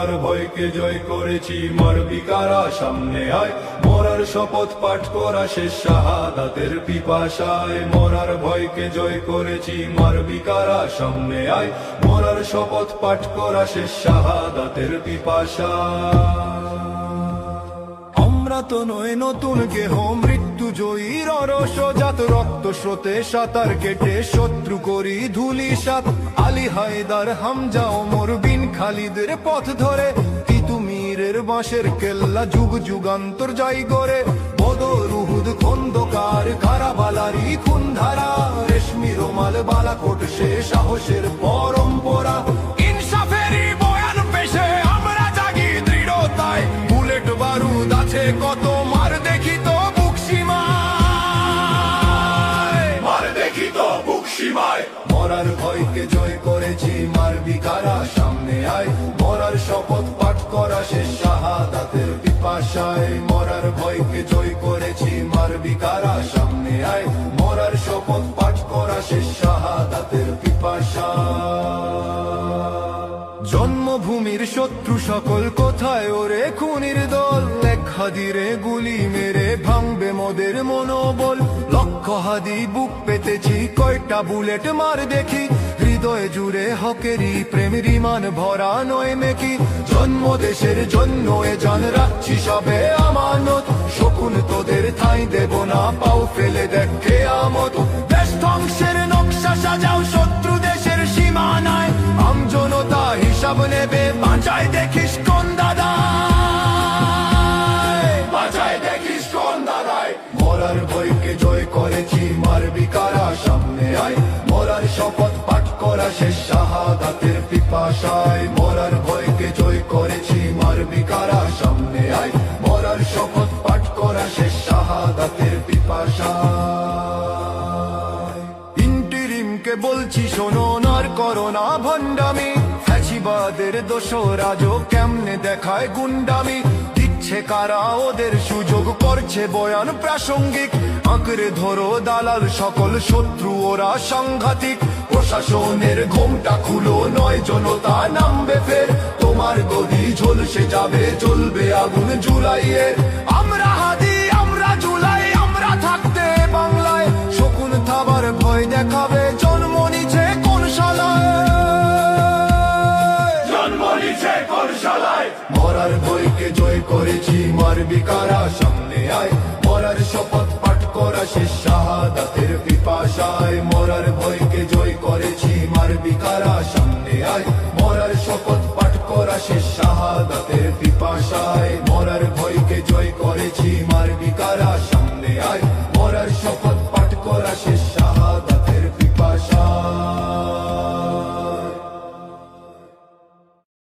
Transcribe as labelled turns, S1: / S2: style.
S1: মরার ভয়কে জয় করেছি, মারবি কারা? সামনে আয়। মরার শপথ পাঠ করা শেষ, শাহাদাতের পিপাসায়। মরার ভয়কে জয় করেছি, মারবি কারা? সামনে আয়। মরার শপথ পাঠ করা শেষ, শাহাদাতের পিপাসা।
S2: আমরা তো নয়, নতুন গেহ মৃত্যু জয়ীর রসজাত রক্ত স্রোতে সাঁতার কেটে শত্রু করি ধুলি সাত। আলী হায়দার, হামজা, ওমর বিন খালিদের পথ ধরে। তিতুমিরের বাঁশের কেল্লা যুগ যুগান্তর যাই গড়ে। বদর উহুদ, খন্দকার, কারাবালারি, খুনধারা, রেশমি, রোমাল, বালাকোট, সে সাহসের কত মার দেখি তো বুক
S1: মার দেখি তো বুক
S2: মরার ভয়কে জয় করেছি মারবি কারা সামনে আয়। মরার শপথ পাঠ করা সে শাহাদাতের পিপাসায়। মরার ভয়কে জয় করেছি মারবি কারা সামনে আয়। মরার শপথ পাঠ করা সে শাহাদাতের পিপাসায় জন্মভূমির শত্রু সকল কোথায়? ওরে খুনির দল। হাদিরে গুলি মেরে ভাঙবে মোদের মনোবল। লক্ষ হাদি বুক পেতেছি, কয়টা বুলেট মার দেখি। হৃদয় জুড়ে হকেরই প্রেমের ইমান ভরা নয় মেকি। জন্ম দেশের জন্য এ জান রাখছি সবে আমানত। শকুন তোদের ঠাঁই দেব না, পাও ফেলে দেখে আমত দেশ ধ্বংসের নকশা সাজাও শত্রু দেশের সীমানায়। আমজনতা হিসাব নেবে, বাঁচায় দেখিস মরার ভয়কে জয় করেছি, মারবি কারা সামনে আয়। মরার শপথ পাঠ করা শেষ, শাহাদাতের পিপাসায়। মরার ভয়কে জয় করেছি, মারবি কারা সামনে আয়। মরার শপথ পাঠ করা শেষ, শাহাদাতের পিপাসায়। ইন্টিরিমকে বলছি, শোনো নার করোনা ভণ্ডামি। ফ্যাসিবাদের দোষরাজ কেমনে দেখায় গুন্ডামি? দিচ্ছে কারা? ওদের সুযোগ করছে বয়ান প্রাসঙ্গিক। আঁকড়ে ধরো দালাল সকল শত্রু, ওরা সাংঘাতিক। প্রশাসনের ঘোমটা খুলো, নয় জনতা নামবে ফের। তোমার গদি ঝলসে যাবে, চলবে আগুন জুলাইয়ের। আমরা হাদি, আমরা জুলাই, আমরা থাকতে বাংলায়। শকুন থাবার ভয় দেখাবে নিচে
S1: করশালায়
S2: মরার বইকে জয় করেছি মারবি কারা? সামনে আয়। মরার শপথ পাঠ করা সে শাহাদাতের পিপাসায়। মরার ভয়কে জয় করেছি মারবি কারা? সামনে আয়। মরার শপথ পাঠ করা সে শাহাদাতের পিপাসায়। মরার